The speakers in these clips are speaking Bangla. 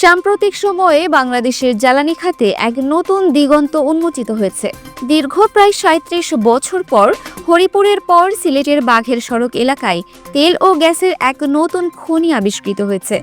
সাম্প্রতিক সময়ে বাংলাদেশের জ্বালানি খাতে এক নতুন দিগন্ত উন্মোচিত হয়েছে। দীর্ঘ প্রায় সাঁত্রিশ বছর পর হরিপুরের পর সিলেটের বাঘের সড়ক এলাকায় তেল ও গ্যাসের এক নতুন খনি আবিষ্কৃত হয়েছে।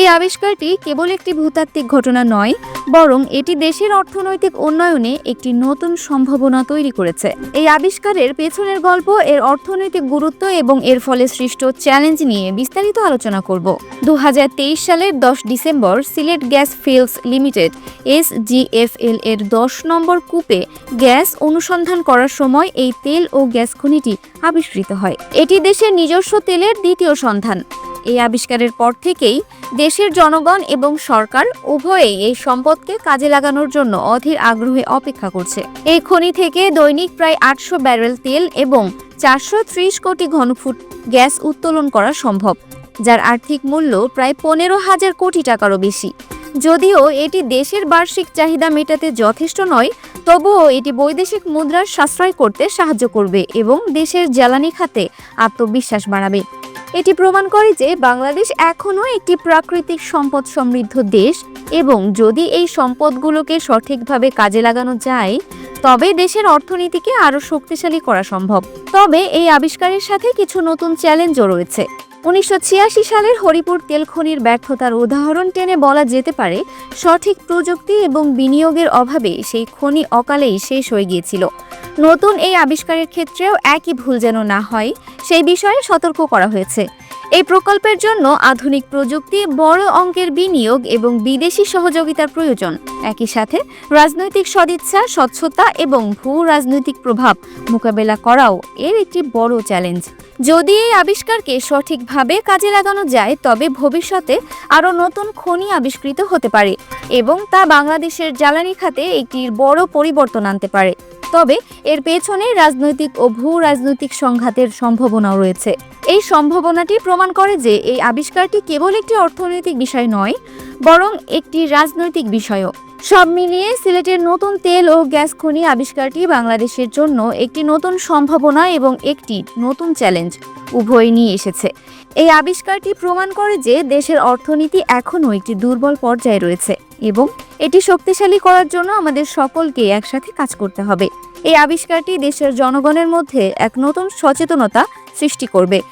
এই আবিষ্কারটি কেবল একটি ভূতাত্ত্বিক ঘটনা নয়, বরং এটি দেশের অর্থনৈতিক উন্নয়নে একটি নতুন সম্ভাবনা তৈরি করেছে। এই আবিষ্কারের পেছনের গল্প, এর অর্থনৈতিক গুরুত্ব এবং এর ফলে সৃষ্ট চ্যালেঞ্জ নিয়ে বিস্তারিত আলোচনা করব। দু হাজার তেইশ সালের দশ December Sylhet gas fields limited, SGFL এর দশ নম্বর কূপে গ্যাস অনুসন্ধান করার সময় এই তেল ও গ্যাস খনিটি আবিষ্কৃত হয়। এটি দেশের নিজস্ব তেলের দ্বিতীয় সন্ধান। এই আবিষ্কারের পর থেকেই দেশের জনগণ এবং সরকার উভয়েই এই সম্পদকে কাজে লাগানোর জন্য অধীর আগ্রহে অপেক্ষা করছে। এই খনি থেকে দৈনিক প্রায় আটশো ব্যারেল তেল এবং চারশো ত্রিশ কোটি ঘনফুট গ্যাস উত্তোলন করা সম্ভব, যার আর্থিক মূল্য প্রায় পনেরো হাজার কোটি টাকারও বেশি। যদিও এটি দেশের বার্ষিক চাহিদা মেটাতে যথেষ্ট নয়, তবুও এটি বৈদেশিক মুদ্রার সাশ্রয় করতে সাহায্য করবে এবং দেশের জ্বালানি খাতে আত্মবিশ্বাস বাড়াবে। এটি প্রমাণ করে যে বাংলাদেশ এখনও একটি প্রাকৃতিক সম্পদ সমৃদ্ধ দেশ এবং যদি এই সম্পদগুলোকে সঠিকভাবে কাজে লাগানো যায়, তবে দেশের অর্থনীতিকে আরও শক্তিশালী করা সম্ভব। তবে এই আবিষ্কারের সাথে কিছু নতুন চ্যালেঞ্জও রয়েছে। উনিশশো ছিয়াশি সালের হরিপুর তেল খনির ব্যর্থতার উদাহরণ টেনে বলা যেতে পারে, সঠিক প্রযুক্তি এবং বিনিয়োগের অভাবে সেই খনি অকালেই শেষ হয়ে গিয়েছিল। নতুন এই আবিষ্কারের ক্ষেত্রেও একই ভুল যেন না হয়, সেই বিষয়ে সতর্ক করা হয়েছে। এই প্রকল্পের জন্য আধুনিক প্রযুক্তি, বড় অঙ্কের বিনিয়োগ এবং বিদেশি সহযোগিতার প্রয়োজন। একই সাথে রাজনৈতিক সদিচ্ছা, স্বচ্ছতা এবং ভূ রাজনৈতিক প্রভাব মোকাবেলা করাও এর একটি বড় চ্যালেঞ্জ। যদি এই আবিষ্কারকে সঠিকভাবে কাজে লাগানো যায়, তবে ভবিষ্যতে আরও নতুন খনি আবিষ্কৃত হতে পারে এবং তা বাংলাদেশের জ্বালানি খাতে একটি বড় পরিবর্তন আনতে পারে। তবে এর পেছনে রাজনৈতিক ও ভূ রাজনৈতিক সংঘাতের সম্ভাবনাও রয়েছে। এই সম্ভাবনাটি প্রমাণ করে যে এই আবিষ্কারটি কেবল একটি অর্থনৈতিক বিষয় নয়, বরং একটি রাজনৈতিক বিষয়ও। সব মিলিয়ে সিলেটের নতুন তেল ও গ্যাস খনি আবিষ্কারটি বাংলাদেশের জন্য একটি নতুন সম্ভাবনা এবং একটি নতুন চ্যালেঞ্জ উভয় নিয়ে এসেছে। এই আবিষ্কারটি প্রমাণ করে যে দেশের অর্থনীতি এখনও একটি দুর্বল পর্যায়ে রয়েছে এবং এটি শক্তিশালী করার জন্য আমাদের সকলকে একসাথে কাজ করতে হবে। এই আবিষ্কারটি দেশের জনগণের মধ্যে এক নতুন সচেতনতা সৃষ্টি করবে।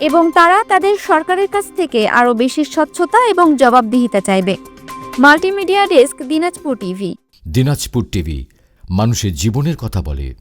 এবং তারা তাদের সরকারের কাছ থেকে আরও বেশি স্বচ্ছতা এবং জবাবদিহিতা চাইবে। Multimedia desk, Dinajpur TV. Dinajpur TV, মানুষের জীবনের কথা বলে।